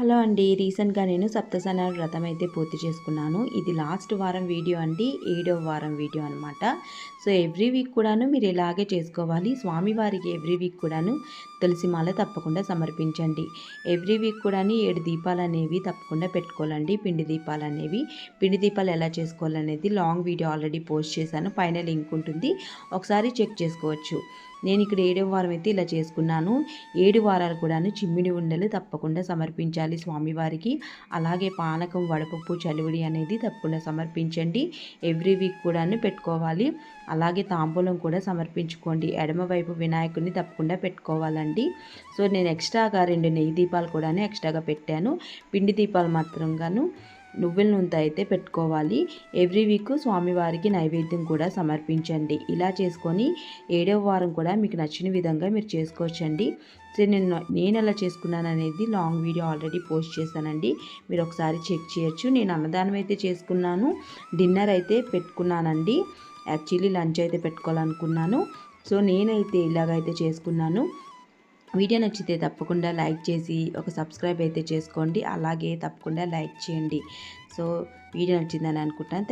Hello అండి. రీసెంట్గా నేను సప్తసనాల వ్రతం అయితే పూర్తి చేసుకున్నాను. ఇది లాస్ట్ వారం వీడియో అండి. ఏడవ వారం వీడియో అనమాట సో ఎవ్రీ వీక్ కూడాను మీరు ఇలాగే చేసుకోవాలి. స్వామివారికి ఎవ్రీ వీక్ కూడాను తులసి మాల తప్పకుండా సమర్పించండి. ఎవ్రీ వీక్ కూడాను ఏడు దీపాలు అనేవి తప్పకుండా పెట్టుకోవాలండి. పిండి దీపాలు అనేవి. పిండి దీపాలు ఎలా చేసుకోవాలనేది లాంగ్ వీడియో ఆల్రెడీ పోస్ట్ చేశాను. పైన లింక్ ఉంటుంది. ఒకసారి చెక్ చేసుకోవచ్చు. నేను ఇక్కడ ఏడవ వారం అయితే ఇలా చేసుకున్నాను. ఏడు వారాలు కూడాను చిమ్మిడి ఉండలు తప్పకుండా సమర్పించాలి స్వామివారికి. అలాగే పానకం వడపప్పు చలివిడి అనేది తప్పకుండా సమర్పించండి. ఎవ్రీ వీక్ కూడాను పెట్టుకోవాలి. అలాగే తాంబూలం కూడా సమర్పించుకోండి. ఎడమవైపు వినాయకుడిని తప్పకుండా పెట్టుకోవాలండి. సో నేను ఎక్స్ట్రాగా రెండు నెయ్యి దీపాలు కూడా ఎక్స్ట్రాగా పెట్టాను. పిండి దీపాలు మాత్రంగాను నువ్వుల నూనె అయితే పెట్టుకోవాలి. ఎవ్రీ వీక్ స్వామివారికి నైవేద్యం కూడా సమర్పించండి. ఇలా చేసుకొని ఏడవ వారం కూడా మీకు నచ్చిన విధంగా మీరు చేసుకోవచ్చండి. సో నేను నేను ఎలా చేసుకున్నాను అనేది లాంగ్ వీడియో ఆల్రెడీ పోస్ట్ చేశానండి. మీరు ఒకసారి చెక్ చేయొచ్చు. నేను అన్నదానం అయితే చేసుకున్నాను. డిన్నర్ అయితే పెట్టుకున్నానండి. యాక్చువల్లీ లంచ్ అయితే పెట్టుకోవాలనుకున్నాను. సో నేనైతే ఇలాగైతే చేసుకున్నాను. వీడియో నచ్చితే తప్పకుండా లైక్ చేసి ఒక సబ్స్క్రైబ్ అయితే చేసుకోండి. అలాగే తప్పకుండా లైక్ చేయండి. సో వీడియో నచ్చిందని అనుకుంటాను.